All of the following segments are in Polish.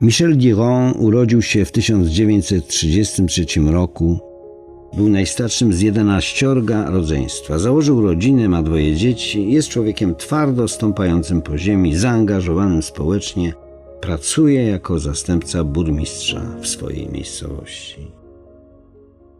Michel Diron urodził się w 1933 roku. Był najstarszym z jedenaściorga rodzeństwa. Założył rodzinę, ma dwoje dzieci. Jest człowiekiem twardo stąpającym po ziemi, zaangażowanym społecznie. Pracuje jako zastępca burmistrza w swojej miejscowości.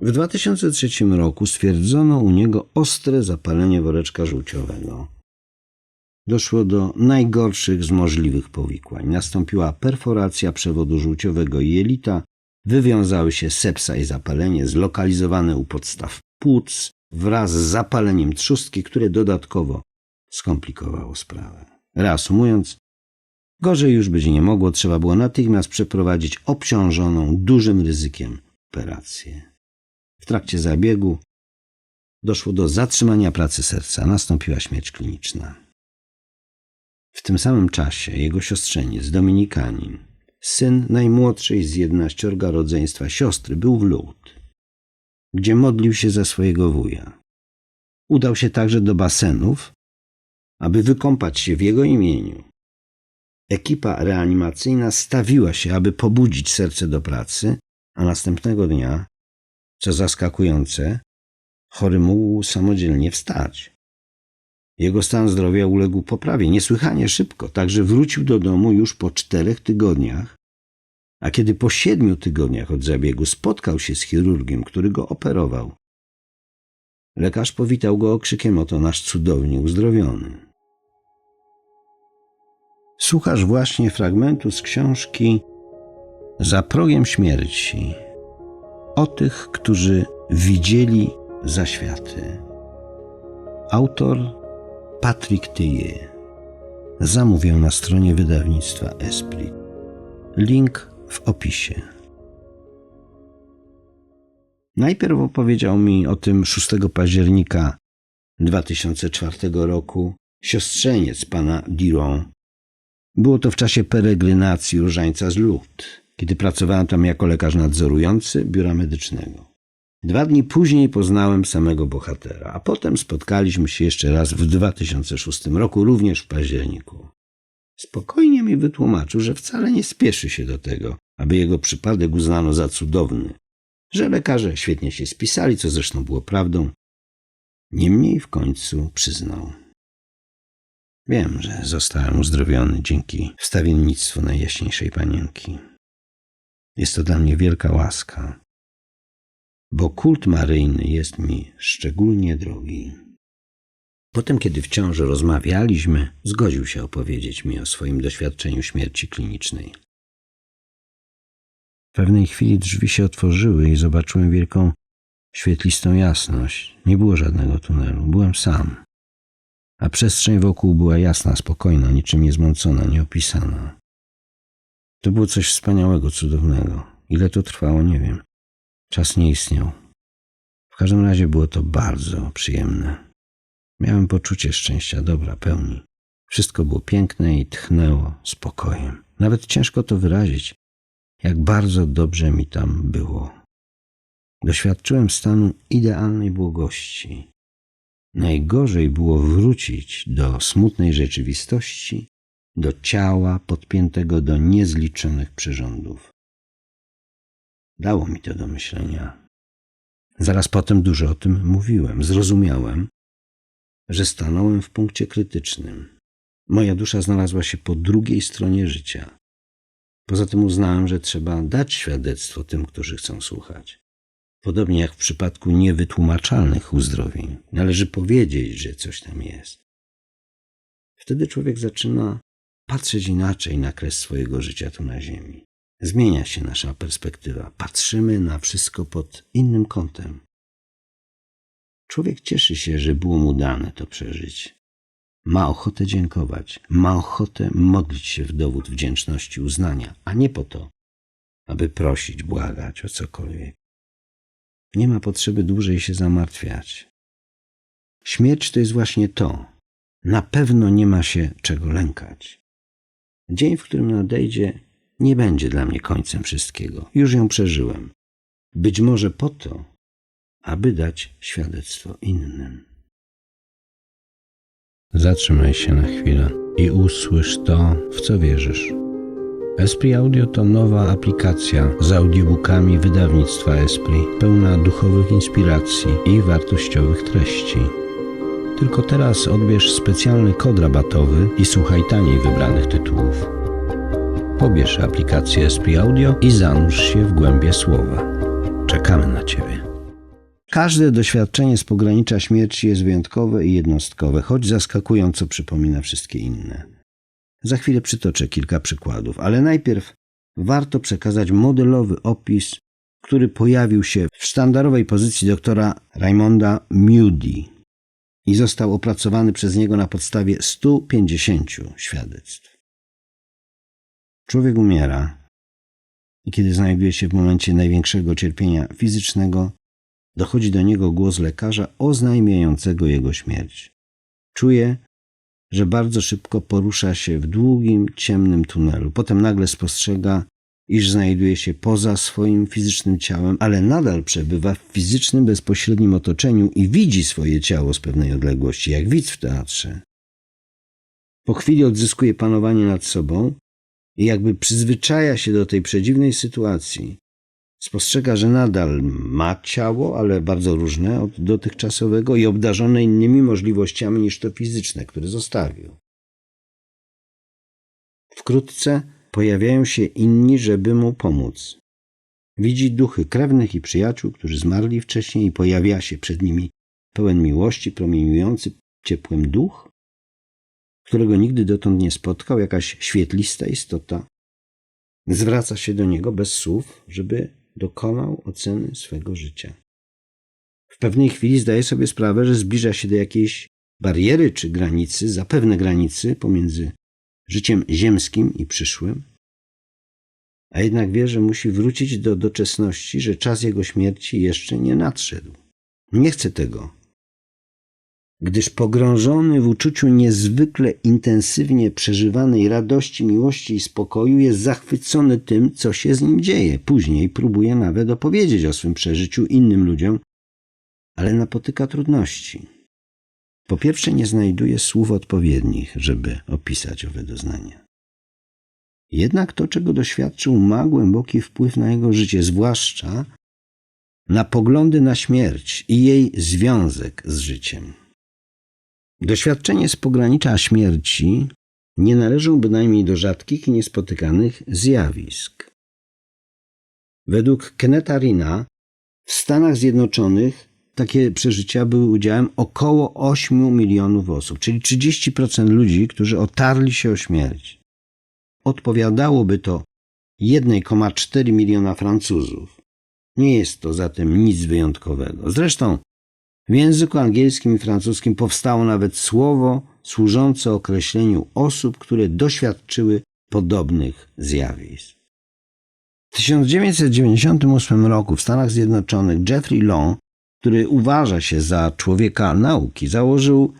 W 2003 roku stwierdzono u niego ostre zapalenie woreczka żółciowego. Doszło do najgorszych z możliwych powikłań. Nastąpiła perforacja przewodu żółciowego i jelita, wywiązały się sepsa i zapalenie zlokalizowane u podstaw płuc wraz z zapaleniem trzustki, które dodatkowo skomplikowało sprawę. Reasumując, gorzej już być nie mogło, trzeba było natychmiast przeprowadzić obciążoną dużym ryzykiem operację. W trakcie zabiegu doszło do zatrzymania pracy serca, nastąpiła śmierć kliniczna. W tym samym czasie jego siostrzeniec, Dominikanin, syn najmłodszej z jedenaściorga rodzeństwa siostry, był w Lourdes, gdzie modlił się za swojego wuja. Udał się także do basenów, aby wykąpać się w jego imieniu. Ekipa reanimacyjna stawiła się, aby pobudzić serce do pracy, a następnego dnia, co zaskakujące, chory mógł samodzielnie wstać. Jego stan zdrowia uległ poprawie. Niesłychanie szybko, także wrócił do domu już po czterech tygodniach, a kiedy po siedmiu tygodniach od zabiegu spotkał się z chirurgiem, który go operował, lekarz powitał go okrzykiem oto nasz cudownie uzdrowiony. Słuchasz właśnie fragmentu z książki Za progiem śmierci. O tych, którzy widzieli zaświaty. Autor Patrick Tillet. Zamówię na stronie wydawnictwa Esprit. Link w opisie. Najpierw opowiedział mi o tym 6 października 2004 roku siostrzeniec pana Diron. Było to w czasie peregrinacji różańca z Lourdes, kiedy pracowałem tam jako lekarz nadzorujący biura medycznego. Dwa dni później poznałem samego bohatera, a potem spotkaliśmy się jeszcze raz w 2006 roku, również w październiku. Spokojnie mi wytłumaczył, że wcale nie spieszy się do tego, aby jego przypadek uznano za cudowny, że lekarze świetnie się spisali, co zresztą było prawdą. Niemniej w końcu przyznał. Wiem, że zostałem uzdrowiony dzięki wstawiennictwu Najjaśniejszej Panienki. Jest to dla mnie wielka łaska, bo kult maryjny jest mi szczególnie drogi. Potem, kiedy wciąż rozmawialiśmy, zgodził się opowiedzieć mi o swoim doświadczeniu śmierci klinicznej. W pewnej chwili drzwi się otworzyły i zobaczyłem wielką, świetlistą jasność. Nie było żadnego tunelu, byłem sam. A przestrzeń wokół była jasna, spokojna, niczym niezmącona, nieopisana. To było coś wspaniałego, cudownego. Ile to trwało, nie wiem. Czas nie istniał. W każdym razie było to bardzo przyjemne. Miałem poczucie szczęścia, dobra, pełni. Wszystko było piękne i tchnęło spokojem. Nawet ciężko to wyrazić, jak bardzo dobrze mi tam było. Doświadczyłem stanu idealnej błogości. Najgorzej było wrócić do smutnej rzeczywistości, do ciała podpiętego do niezliczonych przyrządów. Dało mi to do myślenia. Zaraz potem dużo o tym mówiłem. Zrozumiałem, że stanąłem w punkcie krytycznym. Moja dusza znalazła się po drugiej stronie życia. Poza tym uznałem, że trzeba dać świadectwo tym, którzy chcą słuchać. Podobnie jak w przypadku niewytłumaczalnych uzdrowień, należy powiedzieć, że coś tam jest. Wtedy człowiek zaczyna patrzeć inaczej na kres swojego życia tu na Ziemi. Zmienia się nasza perspektywa. Patrzymy na wszystko pod innym kątem. Człowiek cieszy się, że było mu dane to przeżyć. Ma ochotę dziękować, ma ochotę modlić się w dowód wdzięczności uznania, a nie po to, aby prosić, błagać o cokolwiek. Nie ma potrzeby dłużej się zamartwiać. Śmierć to jest właśnie to. Na pewno nie ma się czego lękać. Dzień, w którym nadejdzie, nie będzie dla mnie końcem wszystkiego. Już ją przeżyłem. Być może po to, aby dać świadectwo innym. Zatrzymaj się na chwilę i usłysz to, w co wierzysz. Esprit Audio to nowa aplikacja z audiobookami wydawnictwa Esprit, pełna duchowych inspiracji i wartościowych treści. Tylko teraz odbierz specjalny kod rabatowy i słuchaj taniej wybranych tytułów. Pobierz aplikację Esprit Audio i zanurz się w głębie słowa. Czekamy na Ciebie. Każde doświadczenie z pogranicza śmierci jest wyjątkowe i jednostkowe, choć zaskakująco przypomina wszystkie inne. Za chwilę przytoczę kilka przykładów, ale najpierw warto przekazać modelowy opis, który pojawił się w sztandarowej pozycji doktora Raymonda Moody i został opracowany przez niego na podstawie 150 świadectw. Człowiek umiera i kiedy znajduje się w momencie największego cierpienia fizycznego, dochodzi do niego głos lekarza oznajmiającego jego śmierć. Czuje, że bardzo szybko porusza się w długim, ciemnym tunelu. Potem nagle spostrzega, iż znajduje się poza swoim fizycznym ciałem, ale nadal przebywa w fizycznym, bezpośrednim otoczeniu i widzi swoje ciało z pewnej odległości, jak widz w teatrze. Po chwili odzyskuje panowanie nad sobą i jakby przyzwyczaja się do tej przedziwnej sytuacji. Spostrzega, że nadal ma ciało, ale bardzo różne od dotychczasowego i obdarzone innymi możliwościami niż to fizyczne, które zostawił. Wkrótce pojawiają się inni, żeby mu pomóc. Widzi duchy krewnych i przyjaciół, którzy zmarli wcześniej i pojawia się przed nimi pełen miłości, promieniujący ciepłem duch, którego nigdy dotąd nie spotkał, jakaś świetlista istota. Zwraca się do niego bez słów, żeby dokonał oceny swego życia. W pewnej chwili zdaje sobie sprawę, że zbliża się do jakiejś bariery czy granicy, zapewne granicy pomiędzy życiem ziemskim i przyszłym, a jednak wie, że musi wrócić do doczesności, że czas jego śmierci jeszcze nie nadszedł. Nie chce tego, gdyż pogrążony w uczuciu niezwykle intensywnie przeżywanej radości, miłości i spokoju jest zachwycony tym, co się z nim dzieje. Później próbuje nawet opowiedzieć o swym przeżyciu innym ludziom, ale napotyka trudności. Po pierwsze, nie znajduje słów odpowiednich, żeby opisać owe doznania. Jednak to, czego doświadczył, ma głęboki wpływ na jego życie, zwłaszcza na poglądy na śmierć i jej związek z życiem. Doświadczenie z pogranicza śmierci nie należą bynajmniej do rzadkich i niespotykanych zjawisk. Według Kenneta Rina w Stanach Zjednoczonych takie przeżycia były udziałem około 8 milionów osób, czyli 30% ludzi, którzy otarli się o śmierć. Odpowiadałoby to 1,4 miliona Francuzów. Nie jest to zatem nic wyjątkowego. Zresztą w języku angielskim i francuskim powstało nawet słowo służące określeniu osób, które doświadczyły podobnych zjawisk. W 1998 roku w Stanach Zjednoczonych Jeffrey Long, który uważa się za człowieka nauki, założył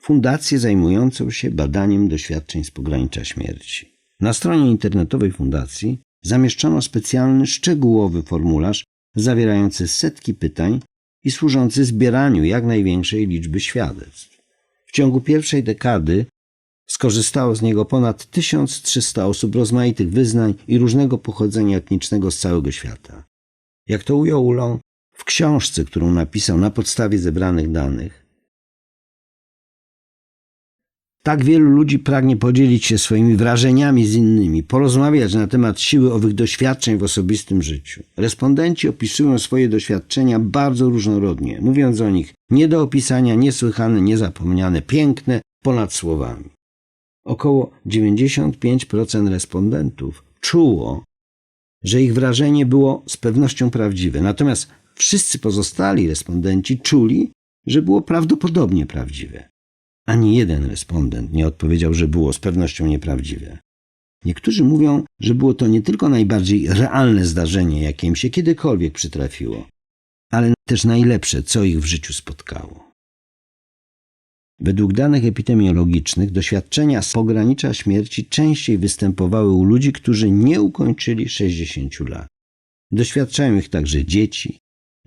fundację zajmującą się badaniem doświadczeń z pogranicza śmierci. Na stronie internetowej fundacji zamieszczono specjalny, szczegółowy formularz zawierający setki pytań i służący zbieraniu jak największej liczby świadectw. W ciągu pierwszej dekady skorzystało z niego ponad 1300 osób rozmaitych wyznań i różnego pochodzenia etnicznego z całego świata. Jak to ujął Ulą w książce, którą napisał na podstawie zebranych danych, tak wielu ludzi pragnie podzielić się swoimi wrażeniami z innymi, porozmawiać na temat siły owych doświadczeń w osobistym życiu. Respondenci opisują swoje doświadczenia bardzo różnorodnie, mówiąc o nich nie do opisania, niesłychane, niezapomniane, piękne, ponad słowami. Około 95% respondentów czuło, że ich wrażenie było z pewnością prawdziwe, natomiast wszyscy pozostali respondenci czuli, że było prawdopodobnie prawdziwe. Ani jeden respondent nie odpowiedział, że było z pewnością nieprawdziwe. Niektórzy mówią, że było to nie tylko najbardziej realne zdarzenie, jakie im się kiedykolwiek przytrafiło, ale też najlepsze, co ich w życiu spotkało. Według danych epidemiologicznych doświadczenia z pogranicza śmierci częściej występowały u ludzi, którzy nie ukończyli 60 lat. Doświadczają ich także dzieci,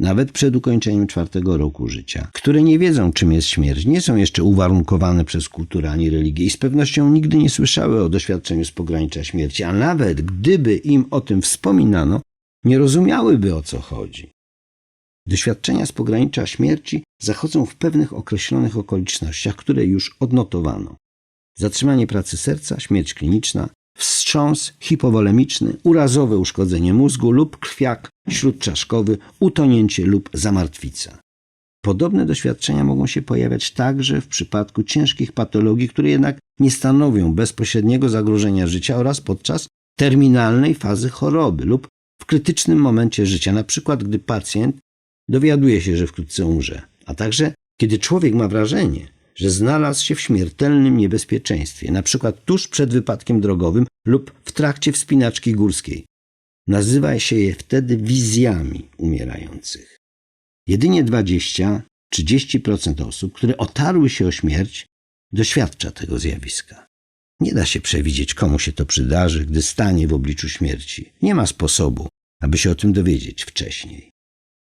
nawet przed ukończeniem czwartego roku życia, które nie wiedzą, czym jest śmierć, nie są jeszcze uwarunkowane przez kulturę ani religię i z pewnością nigdy nie słyszały o doświadczeniu z pogranicza śmierci, a nawet gdyby im o tym wspominano, nie rozumiałyby o co chodzi. Doświadczenia z pogranicza śmierci zachodzą w pewnych określonych okolicznościach, które już odnotowano. Zatrzymanie pracy serca, śmierć kliniczna, wstrząs hipowolemiczny, urazowe uszkodzenie mózgu lub krwiak śródczaszkowy, utonięcie lub zamartwica. Podobne doświadczenia mogą się pojawiać także w przypadku ciężkich patologii, które jednak nie stanowią bezpośredniego zagrożenia życia oraz podczas terminalnej fazy choroby lub w krytycznym momencie życia, na przykład gdy pacjent dowiaduje się, że wkrótce umrze, a także kiedy człowiek ma wrażenie, że znalazł się w śmiertelnym niebezpieczeństwie, na przykład tuż przed wypadkiem drogowym lub w trakcie wspinaczki górskiej. Nazywa się je wtedy wizjami umierających. Jedynie 20-30% osób, które otarły się o śmierć, doświadcza tego zjawiska. Nie da się przewidzieć, komu się to przydarzy, gdy stanie w obliczu śmierci. Nie ma sposobu, aby się o tym dowiedzieć wcześniej.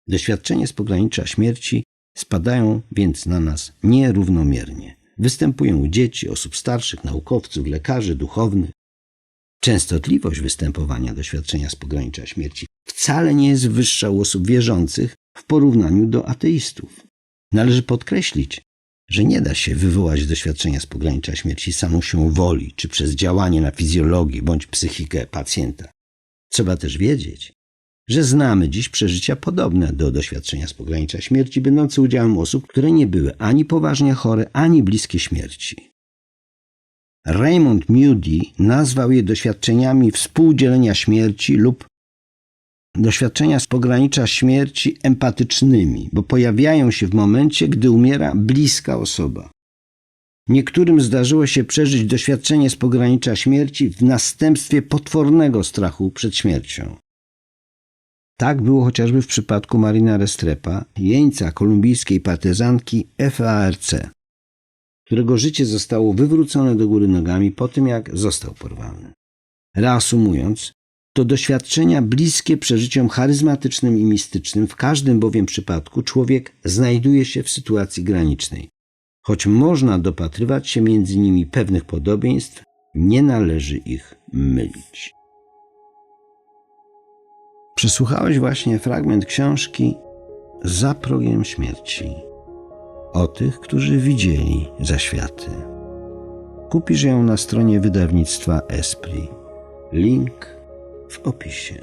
Doświadczenie z pogranicza śmierci spadają więc na nas nierównomiernie. Występują u dzieci, osób starszych, naukowców, lekarzy, duchownych. Częstotliwość występowania doświadczenia z pogranicza śmierci wcale nie jest wyższa u osób wierzących w porównaniu do ateistów. Należy podkreślić, że nie da się wywołać doświadczenia z pogranicza śmierci samą siłą woli, czy przez działanie na fizjologię bądź psychikę pacjenta. Trzeba też wiedzieć, że znamy dziś przeżycia podobne do doświadczenia z pogranicza śmierci, będące udziałem osób, które nie były ani poważnie chore, ani bliskie śmierci. Raymond Moody nazwał je doświadczeniami współdzielenia śmierci lub doświadczenia z pogranicza śmierci empatycznymi, bo pojawiają się w momencie, gdy umiera bliska osoba. Niektórym zdarzyło się przeżyć doświadczenie z pogranicza śmierci w następstwie potwornego strachu przed śmiercią. Tak było chociażby w przypadku Marina Restrepa, jeńca kolumbijskiej partyzanki FARC, którego życie zostało wywrócone do góry nogami po tym, jak został porwany. Reasumując, to doświadczenia bliskie przeżyciom charyzmatycznym i mistycznym, w każdym bowiem przypadku człowiek znajduje się w sytuacji granicznej. Choć można dopatrywać się między nimi pewnych podobieństw, nie należy ich mylić. Przesłuchałeś właśnie fragment książki Za progiem śmierci o tych, którzy widzieli zaświaty. Kupisz ją na stronie wydawnictwa Esprit. Link w opisie.